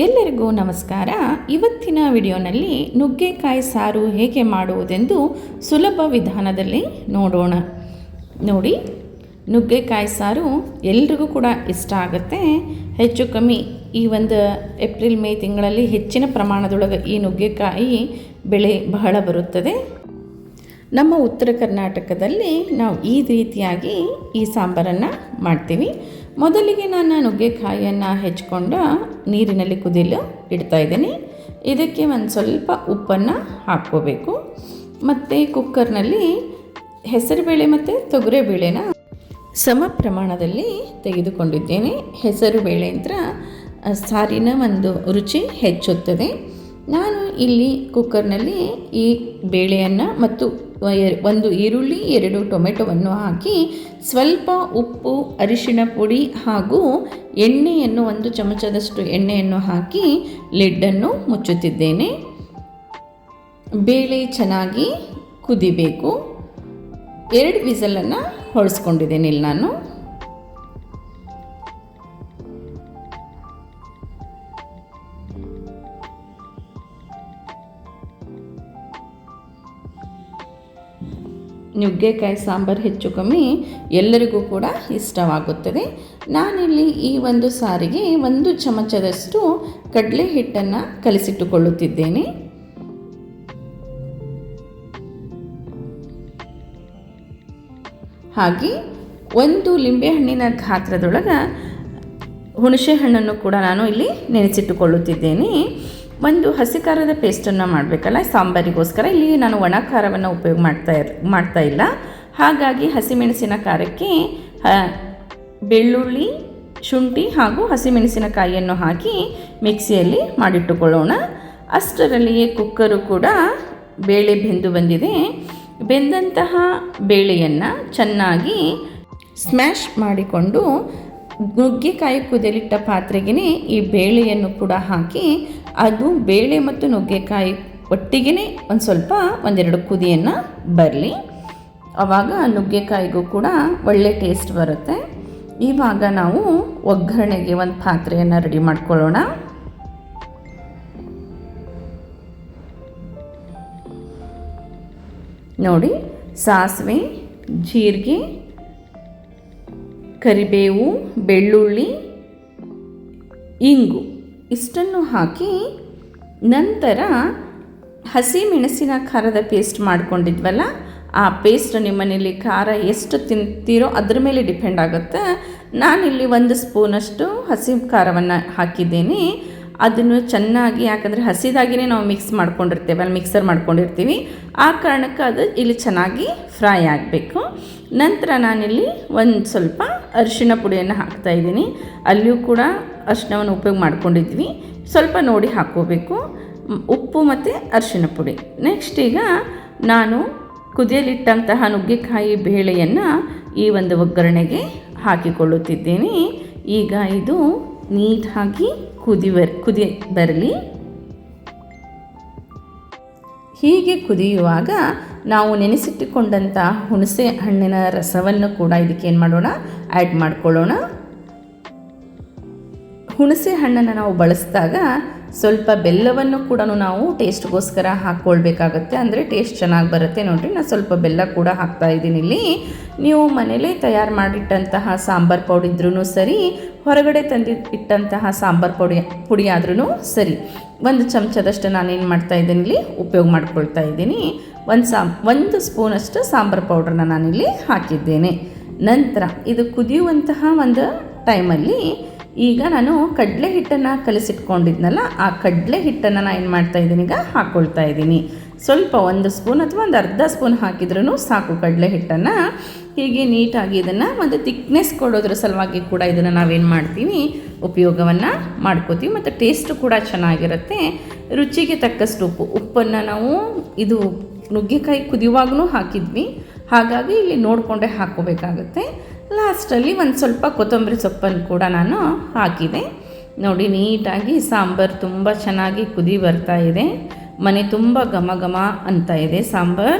ಎಲ್ಲರಿಗೂ ನಮಸ್ಕಾರ. ಇವತ್ತಿನ ವಿಡಿಯೋನಲ್ಲಿ ನುಗ್ಗೆಕಾಯಿ ಸಾರು ಹೇಗೆ ಮಾಡುವುದೆಂದು ಸುಲಭ ವಿಧಾನದಲ್ಲಿ ನೋಡೋಣ. ನೋಡಿ, ನುಗ್ಗೆಕಾಯಿ ಸಾರು ಎಲ್ರಿಗೂ ಕೂಡ ಇಷ್ಟ ಆಗುತ್ತೆ. ಹೆಚ್ಚು ಕಮ್ಮಿ ಈ ಒಂದು ಏಪ್ರಿಲ್, ಮೇ ತಿಂಗಳಲ್ಲಿ ಹೆಚ್ಚಿನ ಪ್ರಮಾಣದೊಳಗೆ ಈ ನುಗ್ಗೆಕಾಯಿ ಬೆಳೆ ಬಹಳ ಬರುತ್ತದೆ. ನಮ್ಮ ಉತ್ತರ ಕರ್ನಾಟಕದಲ್ಲಿ ನಾವು ಈ ರೀತಿಯಾಗಿ ಈ ಸಾಂಬಾರನ್ನು ಮಾಡ್ತೀವಿ. ಮೊದಲಿಗೆ ನಾನು ನುಗ್ಗೆಕಾಯಿಯನ್ನು ಹೆಚ್ಕೊಂಡು ನೀರಿನಲ್ಲಿ ಕುದಿಲು ಇಡ್ತಾ ಇದ್ದೀನಿ. ಇದಕ್ಕೆ ಒಂದು ಸ್ವಲ್ಪ ಉಪ್ಪನ್ನು ಹಾಕ್ಕೋಬೇಕು. ಮತ್ತು ಕುಕ್ಕರ್ನಲ್ಲಿ ಹೆಸರುಬೇಳೆ ಮತ್ತು ತೊಗರಿಬೇಳೆನ ಸಮ ಪ್ರಮಾಣದಲ್ಲಿ ತೆಗೆದುಕೊಂಡಿದ್ದೇನೆ. ಹೆಸರುಬೇಳೆ ಅಂತ ಸಾರಿನ ಒಂದು ರುಚಿ ಹೆಚ್ಚುತ್ತದೆ. ನಾನು ಇಲ್ಲಿ ಕುಕ್ಕರ್ನಲ್ಲಿ ಈ ಬೇಳೆಯನ್ನು ಮತ್ತು ಒಂದು ಈರುಳ್ಳಿ, ಎರಡು ಟೊಮೆಟೊವನ್ನು ಹಾಕಿ ಸ್ವಲ್ಪ ಉಪ್ಪು, ಅರಿಶಿಣ ಪುಡಿ ಹಾಗೂ ಎಣ್ಣೆಯನ್ನು, ಒಂದು ಚಮಚದಷ್ಟು ಎಣ್ಣೆಯನ್ನು ಹಾಕಿ ಲಿಡ್ಡನ್ನು ಮುಚ್ಚುತ್ತಿದ್ದೇನೆ. ಬೇಳೆ ಚೆನ್ನಾಗಿ ಕುದಿಬೇಕು. ಎರಡು ವಿಸಲನ್ನು ಹೊಡೆಸ್ಕೊಂಡಿದ್ದೇನೆ ಇಲ್ಲಿ ನಾನು. ನುಗ್ಗೆಕಾಯಿ, ಸಾಂಬಾರು ಹೆಚ್ಚು ಕಮ್ಮಿ ಎಲ್ಲರಿಗೂ ಕೂಡ ಇಷ್ಟವಾಗುತ್ತದೆ. ನಾನಿಲ್ಲಿ ಈ ಒಂದು ಸಾರಿಗೆ ಒಂದು ಚಮಚದಷ್ಟು ಕಡಲೆ ಹಿಟ್ಟನ್ನು ಕಲಿಸಿಟ್ಟುಕೊಳ್ಳುತ್ತಿದ್ದೇನೆ. ಹಾಗೆ ಒಂದು ಲಿಂಬೆಹಣ್ಣಿನ ಗಾತ್ರದೊಳಗೆ ಹುಣಸೆ ಹಣ್ಣನ್ನು ಕೂಡ ನಾನು ಇಲ್ಲಿ ನೆನೆಸಿಟ್ಟುಕೊಳ್ಳುತ್ತಿದ್ದೇನೆ. ಒಂದು ಹಸಿ ಖಾರದ ಪೇಸ್ಟನ್ನು ಮಾಡಬೇಕಲ್ಲ, ಸಾಂಬಾರಿಗೋಸ್ಕರ. ಇಲ್ಲಿ ನಾನು ಒಣ ಖಾರವನ್ನು ಉಪಯೋಗ ಮಾಡ್ತಾ ಇರ್, ಮಾಡ್ತಾ ಇಲ್ಲ. ಹಾಗಾಗಿ ಹಸಿಮೆಣಸಿನ ಖಾರಕ್ಕೆ ಬೆಳ್ಳುಳ್ಳಿ, ಶುಂಠಿ ಹಾಗೂ ಹಸಿಮೆಣಸಿನಕಾಯಿಯನ್ನು ಹಾಕಿ ಮಿಕ್ಸಿಯಲ್ಲಿ ಮಾಡಿಟ್ಟುಕೊಳ್ಳೋಣ. ಅಷ್ಟರಲ್ಲಿಯೇ ಕುಕ್ಕರು ಕೂಡ ಬೇಳೆ ಬೆಂದು ಬಂದಿದೆ. ಬೆಂದಂತಹ ಬೇಳೆಯನ್ನು ಚೆನ್ನಾಗಿ ಸ್ಮ್ಯಾಶ್ ಮಾಡಿಕೊಂಡು ನುಗ್ಗೆಕಾಯಿ ಕುದಿಯಲಿಟ್ಟ ಪಾತ್ರೆಗೆ ಈ ಬೇಳೆಯನ್ನು ಕೂಡ ಹಾಕಿ, ಅದು ಬೇಳೆ ಮತ್ತು ನುಗ್ಗೆಕಾಯಿ ಒಟ್ಟಿಗೆ ಒಂದು ಸ್ವಲ್ಪ ಒಂದೆರಡು ಕುದಿಯನ್ನು ಬರಲಿ. ಆವಾಗ ನುಗ್ಗೆಕಾಯಿಗೂ ಕೂಡ ಒಳ್ಳೆ ಟೇಸ್ಟ್ ಬರುತ್ತೆ. ಇವಾಗ ನಾವು ಒಗ್ಗರಣೆಗೆ ಒಂದು ಪಾತ್ರೆಯನ್ನು ರೆಡಿ ಮಾಡ್ಕೊಳ್ಳೋಣ. ನೋಡಿ, ಸಾಸಿವೆ, ಜೀರಿಗೆ ಕರಿಬೇವು, ಬೆಳ್ಳುಳ್ಳಿ, ಇಂಗು ಇಷ್ಟನ್ನು ಹಾಕಿ ನಂತರ ಹಸಿ ಮೆಣಸಿನ ಖಾರದ ಪೇಸ್ಟ್ ಮಾಡ್ಕೊಂಡಿದ್ವಲ್ಲ, ಆ ಪೇಸ್ಟ್ ನಿಮ್ಮನೇಲಿ ಖಾರ ಎಷ್ಟು ತಿಂತೀರೋ ಅದ್ರ ಮೇಲೆ ಡಿಪೆಂಡ್ ಆಗುತ್ತೆ. ನಾನಿಲ್ಲಿ ಒಂದು ಸ್ಪೂನಷ್ಟು ಹಸಿ ಖಾರವನ್ನು ಹಾಕಿದ್ದೇನೆ. ಅದನ್ನು ಚೆನ್ನಾಗಿ, ಯಾಕಂದರೆ ಹಸಿದಾಗಿಯೇ ನಾವು ಮಿಕ್ಸ್ ಮಾಡ್ಕೊಂಡಿರ್ತೇವೆ ಅಲ್ಲಿ ಮಿಕ್ಸರ್ ಮಾಡ್ಕೊಂಡಿರ್ತೀವಿ. ಆ ಕಾರಣಕ್ಕೆ ಅದು ಇಲ್ಲಿ ಚೆನ್ನಾಗಿ ಫ್ರೈ ಆಗಬೇಕು. ನಂತರ ನಾನಿಲ್ಲಿ ಒಂದು ಸ್ವಲ್ಪ ಅರಿಶಿಣ ಪುಡಿಯನ್ನು ಹಾಕ್ತಾ ಇದ್ದೀನಿ. ಅಲ್ಲಿಯೂ ಕೂಡ ಅರಿಶಿಣವನ್ನು ಉಪಯೋಗ ಮಾಡ್ಕೊಂಡಿದ್ವಿ. ಸ್ವಲ್ಪ ನೋಡಿ ಹಾಕ್ಕೋಬೇಕು. ಉಪ್ಪು ಮತ್ತು ಅರಿಶಿನ ಪುಡಿ. ನೆಕ್ಸ್ಟ್ ಈಗ ನಾನು ಕುದಿಯಲಿಟ್ಟಂತಹ ನುಗ್ಗೆಕಾಯಿ ಬೇಳೆಯನ್ನು ಈ ಒಂದು ಒಗ್ಗರಣೆಗೆ ಹಾಕಿಕೊಳ್ಳುತ್ತಿದ್ದೇನೆ. ಈಗ ಇದು ನೀಟಾಗಿ ಕುದಿ ಬರ್ ಕುದಿ ಬರಲಿ. ಹೀಗೆ ಕುದಿಯುವಾಗ ನಾವು ನೆನೆಸಿಟ್ಟುಕೊಂಡಂಥ ಹುಣಸೆ ಹಣ್ಣಿನ ರಸವನ್ನು ಕೂಡ ಇದಕ್ಕೆ ಏನು ಮಾಡೋಣ? ಆ್ಯಡ್ ಮಾಡ್ಕೊಳ್ಳೋಣ. ಹುಣಸೆ ಹಣ್ಣನ್ನು ನಾವು ಬಳಸಿದಾಗ ಸ್ವಲ್ಪ ಬೆಲ್ಲವನ್ನು ಕೂಡ ನಾವು ಟೇಸ್ಟ್ಗೋಸ್ಕರ ಹಾಕ್ಕೊಳ್ಬೇಕಾಗತ್ತೆ. ಅಂದರೆ ಟೇಸ್ಟ್ ಚೆನ್ನಾಗಿ ಬರುತ್ತೆ. ನೋಡಿರಿ ನಾನು ಸ್ವಲ್ಪ ಬೆಲ್ಲ ಕೂಡ ಹಾಕ್ತಾ ಇದ್ದೀನಿ ಇಲ್ಲಿ. ನೀವು ಮನೆಯಲ್ಲೇ ತಯಾರು ಮಾಡಿಟ್ಟಂತಹ ಸಾಂಬಾರು ಪೌಡಿ ಇದ್ರೂ ಸರಿ, ಹೊರಗಡೆ ತಂದು ಇಟ್ಟಂತಹ ಸಾಂಬಾರು ಪೌಡಿ ಪುಡಿ ಆದ್ರೂ ಸರಿ. ಒಂದು ಚಮಚದಷ್ಟು ನಾನೇನು ಮಾಡ್ತಾ ಇದ್ದೀನಿ ಇಲ್ಲಿ, ಉಪಯೋಗ ಮಾಡ್ಕೊಳ್ತಾ ಇದ್ದೀನಿ. ಒಂದು ಸಾಂ, ಒಂದು ಸ್ಪೂನಷ್ಟು ಸಾಂಬಾರು ಪೌಡ್ರನ್ನ ನಾನಿಲ್ಲಿ ಹಾಕಿದ್ದೇನೆ. ನಂತರ ಇದು ಕುದಿಯುವಂತಹ ಒಂದು ಟೈಮಲ್ಲಿ ಈಗ ನಾನು ಕಡಲೆ ಹಿಟ್ಟನ್ನು ಕಲಿಸಿಟ್ಕೊಂಡಿದ್ನಲ್ಲ, ಆ ಕಡಲೆ ಹಿಟ್ಟನ್ನು ನಾನು ಏನು ಮಾಡ್ತಾ ಇದ್ದೀನಿ ಈಗ ಹಾಕ್ಕೊಳ್ತಾ ಇದ್ದೀನಿ. ಸ್ವಲ್ಪ ಒಂದು ಸ್ಪೂನ್ ಅಥವಾ ಒಂದು ಅರ್ಧ ಸ್ಪೂನ್ ಹಾಕಿದ್ರೂ ಸಾಕು ಕಡಲೆ ಹಿಟ್ಟನ್ನು. ಹೀಗೆ ನೀಟಾಗಿ ಇದನ್ನು ಒಂದು ತಿಕ್ನೆಸ್ ಕೊಡೋದ್ರ ಸಲುವಾಗಿ ಕೂಡ ಇದನ್ನು ನಾವೇನು ಮಾಡ್ತೀವಿ, ಉಪಯೋಗವನ್ನು ಮಾಡ್ಕೋತೀವಿ ಮತ್ತು ಟೇಸ್ಟು ಕೂಡ ಚೆನ್ನಾಗಿರುತ್ತೆ. ರುಚಿಗೆ ತಕ್ಕಷ್ಟು ಉಪ್ಪು, ಉಪ್ಪನ್ನು ನಾವು ಇದು ನುಗ್ಗೆಕಾಯಿ ಕುದಿಯುವಾಗೂ ಹಾಕಿದ್ವಿ. ಹಾಗಾಗಿ ಇಲ್ಲಿ ನೋಡಿಕೊಂಡೆ ಹಾಕ್ಕೋಬೇಕಾಗುತ್ತೆ. ಲಾಸ್ಟಲ್ಲಿ ಒಂದು ಸ್ವಲ್ಪ ಕೊತ್ತಂಬರಿ ಸೊಪ್ಪನ್ನು ಕೂಡ ನಾನು ಹಾಕಿದೆ. ನೋಡಿ, ನೀಟಾಗಿ ಸಾಂಬಾರು ತುಂಬ ಚೆನ್ನಾಗಿ ಕುದಿ ಬರ್ತಾ ಇದೆ. ಮನೆ ತುಂಬ ಘಮ ಘಮ ಅಂತ ಇದೆ ಸಾಂಬಾರು.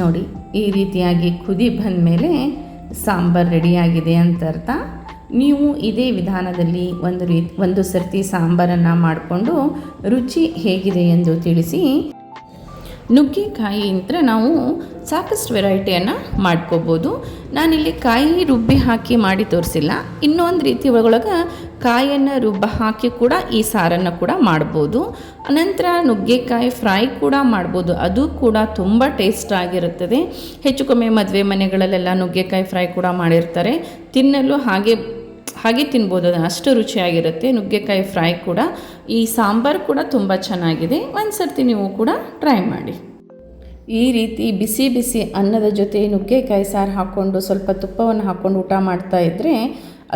ನೋಡಿ, ಈ ರೀತಿಯಾಗಿ ಕುದಿ ಬಂದ ಮೇಲೆ ಸಾಂಬಾರು ರೆಡಿಯಾಗಿದೆ ಅಂತ ಅರ್ಥ. ನೀವು ಇದೇ ವಿಧಾನದಲ್ಲಿ ಒಂದು ರೀತಿ ಒಂದು ಸರ್ತಿ ಸಾಂಬಾರನ್ನು ಮಾಡಿಕೊಂಡು ರುಚಿ ಹೇಗಿದೆ ಎಂದು ತಿಳಿಸಿ. ನುಗ್ಗೆಕಾಯಿಯಿಂದ ನಾವು ಸಾಕಷ್ಟು ವೆರೈಟಿಯನ್ನು ಮಾಡ್ಕೋಬೋದು. ನಾನಿಲ್ಲಿ ಕಾಯಿ ರುಬ್ಬಿ ಹಾಕಿ ಮಾಡಿ ತೋರಿಸಿಲ್ಲ. ಇನ್ನೊಂದು ರೀತಿ ಒಳಗೆ ಕಾಯಿಯನ್ನು ರುಬ್ಬ ಹಾಕಿ ಕೂಡ ಈ ಸಾರನ್ನು ಕೂಡ ಮಾಡ್ಬೋದು. ಅನಂತರ ನುಗ್ಗೆಕಾಯಿ ಫ್ರೈ ಕೂಡ ಮಾಡ್ಬೋದು. ಅದು ಕೂಡ ತುಂಬ ಟೇಸ್ಟ್ ಆಗಿರುತ್ತದೆ. ಹೆಚ್ಚು ಕಮ್ಮಿ ಮದುವೆ ಮನೆಗಳಲ್ಲೆಲ್ಲ ನುಗ್ಗೆಕಾಯಿ ಫ್ರೈ ಕೂಡ ಮಾಡಿರ್ತಾರೆ. ತಿನ್ನಲು ಹಾಗೆ ಹಾಗೆ ತಿನ್ಬೋದು. ಅದು ಅಷ್ಟು ರುಚಿಯಾಗಿರುತ್ತೆ. ನುಗ್ಗೆಕಾಯಿ ಫ್ರೈ ಕೂಡ. ಈ ಸಾಂಬಾರು ಕೂಡ ತುಂಬ ಚೆನ್ನಾಗಿದೆ. ಒಂದು ಸರ್ತಿ ನೀವು ಕೂಡ ಟ್ರೈ ಮಾಡಿ. ಈ ರೀತಿ ಬಿಸಿ ಬಿಸಿ ಅನ್ನದ ಜೊತೆ ನುಗ್ಗೆಕಾಯಿ ಸಾರು ಹಾಕ್ಕೊಂಡು ಸ್ವಲ್ಪ ತುಪ್ಪವನ್ನು ಹಾಕ್ಕೊಂಡು ಊಟ ಮಾಡ್ತಾ ಇದ್ದರೆ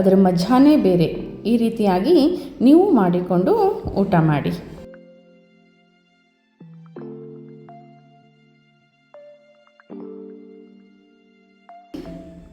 ಅದರ ಮಜಾನೇ ಬೇರೆ. ಈ ರೀತಿಯಾಗಿ ನೀವು ಮಾಡಿಕೊಂಡು ಊಟ ಮಾಡಿ.